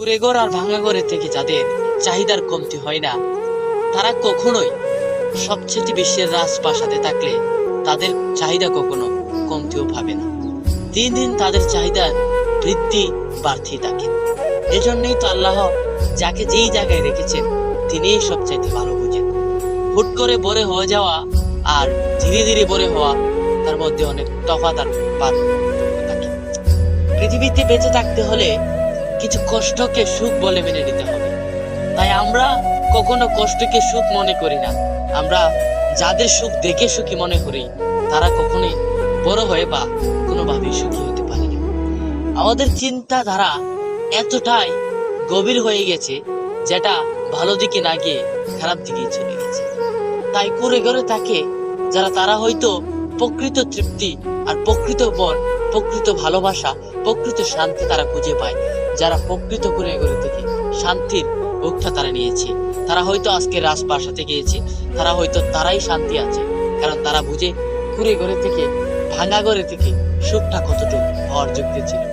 কুড়েঘর আর ভাঙা ঘরে থেকে যাদের চাহিদার কমতি হয় না, তারা কখনোই সবচেয়ে বিশ্বের রাজপ্রাসাদে থাকলে তাদের চাহিদা কখনো কমতিও পাবে না। দিন দিন তাদের চাহিদার বৃদ্ধি বাড়তেই থাকে। এজন্যই তো আল্লাহ যাকে যেই জায়গায় রেখেছেন, তিনিই সবচাইতে ভালো বুঝেন। হুট করে বড় হয়ে যাওয়া আর ধীরে ধীরে বড় হওয়া, তার মধ্যে অনেক তফাত আর পার্থক্য থাকে। পৃথিবীতে বেঁচে থাকতে হলে কিছু কষ্টকে সুখ বলে মেনে নিতে হবে। তাই আমরা কখনো কষ্টকে সুখ মনে করি না। আমরা যাদের সুখ দেখে সুখী মনে করি, তারা কখনোই বড় হয়ে বা কোনোভাবেই সুখী হতে পারে না। আমাদের চিন্তাধারা এতটাই গভীর হয়ে গেছে, যেটা ভালো দিকে না গিয়ে খারাপ দিকে চলে গেছে। তাই করে করে থাকে যারা, তারা হয়তো প্রকৃত তৃপ্তি আর প্রকৃত মন প্রকৃত ভালোবাসা, প্রকৃত শান্তি তারা খুঁজে পায়। যারা প্রকৃত করে এগুলো থেকে শান্তির ভোগটা তারা নিয়েছে। তারা হয়তো আজকে রাজপ্রাসাদে গিয়েছে, তারা হয়তো তারাই শান্তি আছে, কারণ তারা বুঝে কুড়ে ঘরে থেকে, ভাঙা ঘরে থেকে সুখটা কতটুকু হওয়ার যোগ্য ছিল